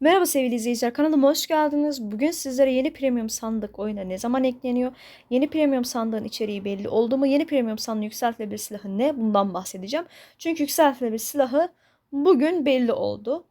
Merhaba sevgili izleyiciler kanalıma hoş geldiniz. Bugün sizlere yeni premium sandık oyuna ne zaman ekleniyor? Yeni premium sandığın içeriği belli oldu mu? Yeni premium sandığın yükseltilebilir silahı ne? Bundan bahsedeceğim. Çünkü yükseltilebilir silahı bugün belli oldu.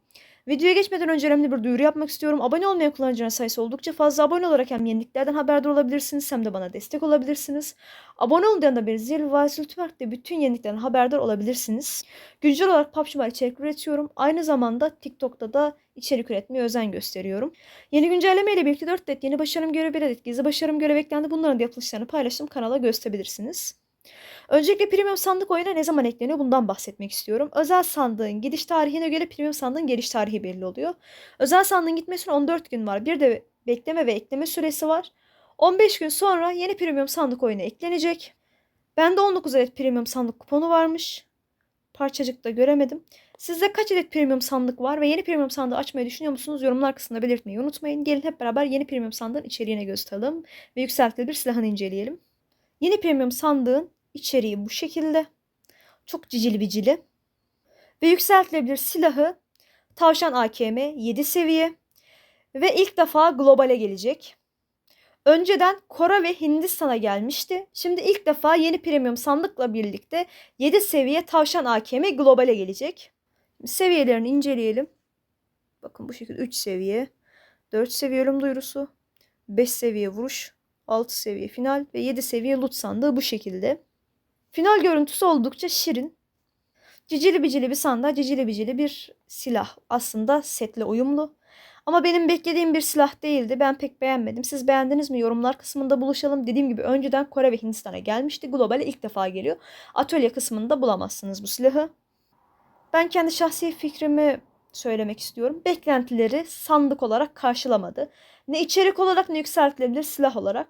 Videoya geçmeden önce önemli bir duyuru yapmak istiyorum. Abone olmayan kullanıcıların sayısı oldukça fazla. Abone olarak hem yeniliklerden haberdar olabilirsiniz hem de bana destek olabilirsiniz. Abone olun yanında bir zil ve Zültümerk'te bütün yeniliklerden haberdar olabilirsiniz. Güncel olarak PUBG Mobile içerik üretiyorum. Aynı zamanda TikTok'ta da içerik üretmeye özen gösteriyorum. Yeni güncelleme ile birlikte 4 adet yeni başarım görevi, 1 adet gizli başarım görevi eklendi. Bunların da yapılışlarını paylaştım. Kanala gösterebilirsiniz. Öncelikle premium sandık oyuna ne zaman ekleniyor bundan bahsetmek istiyorum. Özel sandığın gidiş tarihine göre premium sandığın geliş tarihi belli oluyor. Özel sandığın gitmesine 14 gün var. Bir de bekleme ve ekleme süresi var. 15 gün sonra yeni premium sandık oyuna eklenecek. Bende 19 adet premium sandık kuponu varmış. Parçacıkta göremedim. Sizde kaç adet premium sandık var ve yeni premium sandığı açmayı düşünüyor musunuz? Yorumlar kısmında belirtmeyi unutmayın. Gelin hep beraber yeni premium sandığın içeriğine göz atalım ve yükseltilebilir silahını inceleyelim. Yeni premium sandığın içeriği bu şekilde. Çok cicili bicili. Ve yükseltilebilir silahı Tavşan AKM 7 seviye ve ilk defa globale gelecek. Önceden Kore ve Hindistan'a gelmişti. Şimdi ilk defa yeni premium sandıkla birlikte 7 seviye Tavşan AKM globale gelecek. Seviyelerini inceleyelim. Bakın bu şekilde 3 seviye, 4 seviye ölüm duyurusu, 5 seviye vuruş, 6 seviye final ve 7 seviye loot sandığı bu şekilde. Final görüntüsü oldukça şirin. Cicili bicili bir sandığa cicili bicili bir silah. Aslında setle uyumlu. Ama benim beklediğim bir silah değildi. Ben pek beğenmedim. Siz beğendiniz mi? Yorumlar kısmında buluşalım. Dediğim gibi önceden Kore ve Hindistan'a gelmişti. Globale ilk defa geliyor. Atölye kısmında bulamazsınız bu silahı. Ben kendi şahsi fikrimi söylemek istiyorum. Beklentileri sandık olarak karşılamadı. Ne içerik olarak ne yükseltilebilir silah olarak.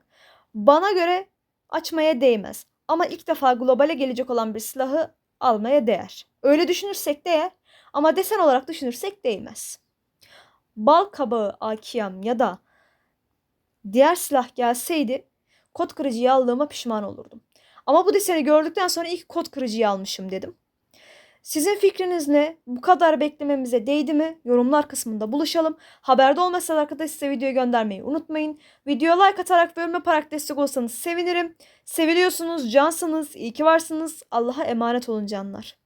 Bana göre açmaya değmez. Ama ilk defa globale gelecek olan bir silahı almaya değer. Öyle düşünürsek değer ama desen olarak düşünürsek değmez. Bal kabağı AKM ya da diğer silah gelseydi kod kırıcıyı aldığıma pişman olurdum. Ama bu deseni gördükten sonra ilk kod kırıcıyı almışım dedim. Sizin fikriniz ne? Bu kadar beklememize değdi mi? Yorumlar kısmında buluşalım. Haberde olmasanız arkadaşlar size videoyu göndermeyi unutmayın. Videoya like atarak ve yorum yaparak destek olsanız sevinirim. Seviliyorsunuz, cansınız, iyi ki varsınız. Allah'a emanet olun canlar.